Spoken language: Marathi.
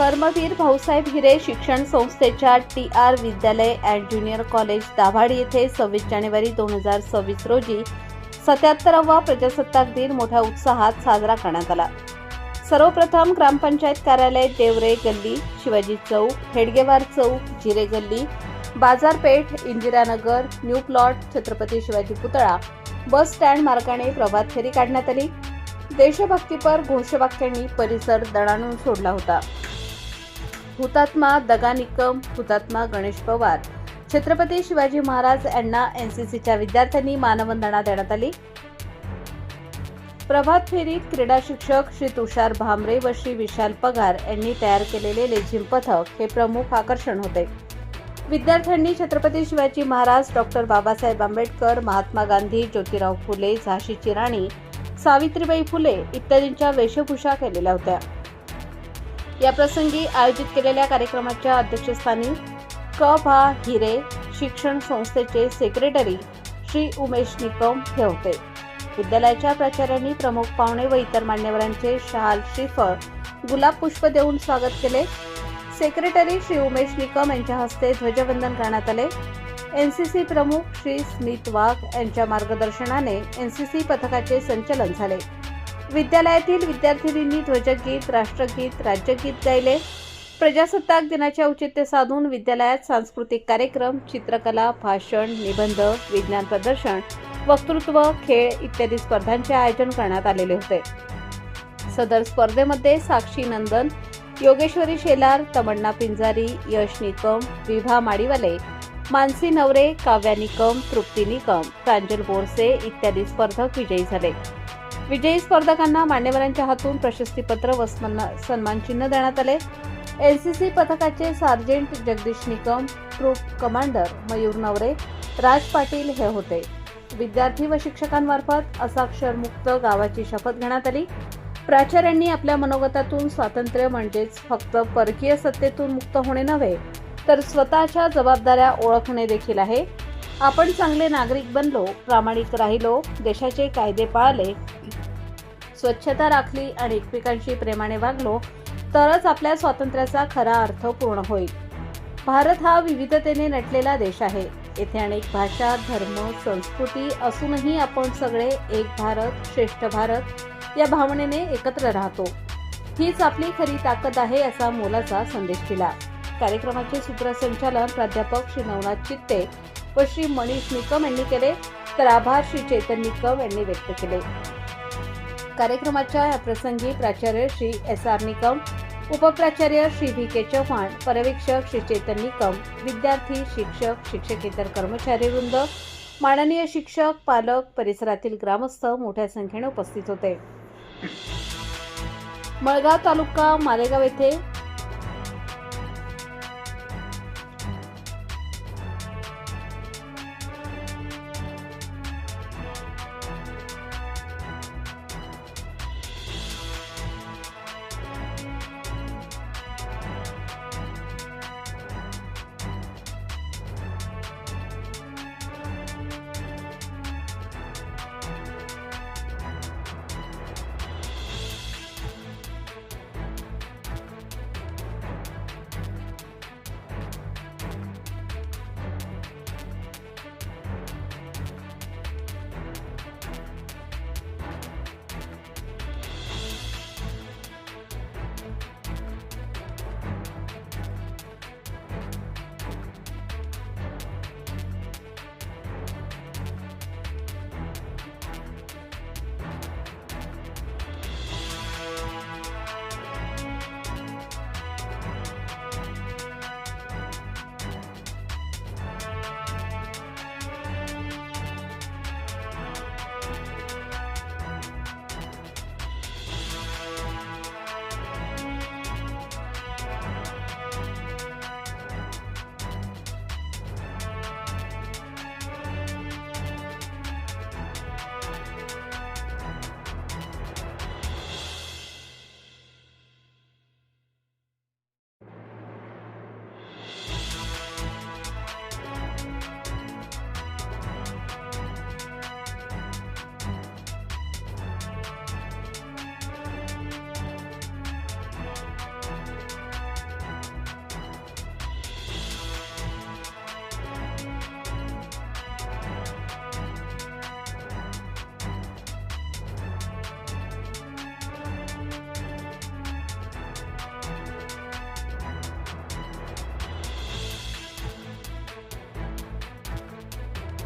कर्मवीर भाऊसाहेब हिरे शिक्षण संस्थेच्या टी आर विद्यालय अँड ज्युनियर कॉलेज दाभाड येथे सव्वीस जानेवारी दोन हजार सव्वीस रोजी सत्याहत्तरावा प्रजासत्ताक दिन मोठ्या उत्साहात साजरा करण्यात आला. सर्वप्रथम ग्रामपंचायत कार्यालय देवरे गल्ली शिवाजी चौक हेडगेवार चौक जिरे गल्ली बाजारपेठ इंदिरानगर न्यू प्लॉट छत्रपती शिवाजी पुतळा बस स्टँड मार्गाने प्रभात फेरी काढण्यात आली. देशभक्तीपर घोषवाक्यांनी परिसर दणाणून सोडला होता. हुतात्मा दगा निकम हुतात्मा गणेश पवार. छत्रपती शिवाजी महाराज यांना एनसीसीच्या विद्यार्थ्यांनी मानवंदना देण्यात आली. प्रभात फेरीत क्रीडा शिक्षक श्री तुषार भामरे व श्री विशाल पगार यांनी तयार केलेले लेझिम पथक हे प्रमुख आकर्षण होते. विद्यार्थ्यांनी छत्रपती शिवाजी महाराज डॉक्टर बाबासाहेब आंबेडकर महात्मा गांधी ज्योतिराव फुले झाशीची राणी सावित्रीबाई फुले इत्यादींच्या वेशभूषा केलेल्या होत्या. या प्रसंगी आयोजित केलेल्या कार्यक्रमाच्या अध्यक्षस्थानी क भा हिरे शिक्षण संस्थेचे सेक्रेटरी श्री उमेश निकम हे होते. विद्यालयाच्या प्राचार्यांनी प्रमुख पाहुणे व इतर मान्यवरांचे शहाल श्रीफळ गुलाब पुष्प देऊन स्वागत केले. सेक्रेटरी श्री उमेश निकम यांच्या हस्ते ध्वजवंदन करण्यात आले. एनसीसी प्रमुख श्री स्मित वाघ यांच्या मार्गदर्शनाने एनसीसी पथकाचे संचलन झाले. विद्यालयातील विद्यार्थिनींनी ध्वजगीत राष्ट्रगीत राज्यगीत गायले. प्रजासत्ताक दिनाचे औचित्य साधून विद्यालयात सांस्कृतिक कार्यक्रम चित्रकला भाषण निबंध विज्ञान प्रदर्शन वक्तृत्व खेळ इत्यादी स्पर्धांचे आयोजन करण्यात आलेले होते. सदर स्पर्धेमध्ये साक्षी नंदन योगेश्वरी शेलार तमन्ना पिंजारी यश निकम विभा माडीवाले मानसी नवरे काव्या निकम तृप्ती निकम प्रांजल बोरसे इत्यादी स्पर्धक विजयी झाले. विजयी स्पर्धकांना मान्यवरांच्या हातून प्रशस्तीपत्र व सन्मान- सन्मानचिन्ह देण्यात आले. एनसीसी पथकाचे sergeant Jagdish Nikam troop commander Mayur Navare Raj Patil हे होते. विद्यार्थी व शिक्षकांमार्फत असाक्षरमुक्त गावाची शपथ घेण्यात आली. प्राचार्यांनी आपल्या मनोगतातून स्वातंत्र्य म्हणजेच फक्त परकीय सत्तेतून मुक्त होणे नव्हे तर स्वतःच्या जबाबदाऱ्या ओळखणे देखील आहे. आपण चांगले नागरिक बनलो प्रामाणिक राहिलो देशाचे कायदे पाळले स्वच्छता राखली आणि एकमेकांशी प्रेमाने वागलो तरच आपल्या स्वातंत्र्याचा खरा अर्थ पूर्ण होईल. भारत हा विविधतेने नटलेला देश आहे. येथे अनेक भाषा धर्म संस्कृती असूनही आपण सगळे एक भारत श्रेष्ठ भारत या भावनेने एकत्र राहतो. हीच आपली खरी ताकद आहे असा मोलाचा संदेश दिला. कार्यक्रमाचे सूत्रसंचालन प्राध्यापक श्री नवनाथ चित्ते व श्री मनीष निकम यांनी केले तर आभार श्री चेतन निकम यांनी व्यक्त केले. कार्यक्रमाच्या या प्रसंगी प्राचार्य श्री एस आर निकम उपप्राचार्य श्री व्ही के चव्हाण पर्यवेक्षक श्री चेतन निकम विद्यार्थी शिक्षक शिक्षकेतर कर्मचारी वृंद माननीय शिक्षक पालक परिसरातील ग्रामस्थ मोठ्या संख्येने उपस्थित होते. मळगाव तालुका मालेगाव येथे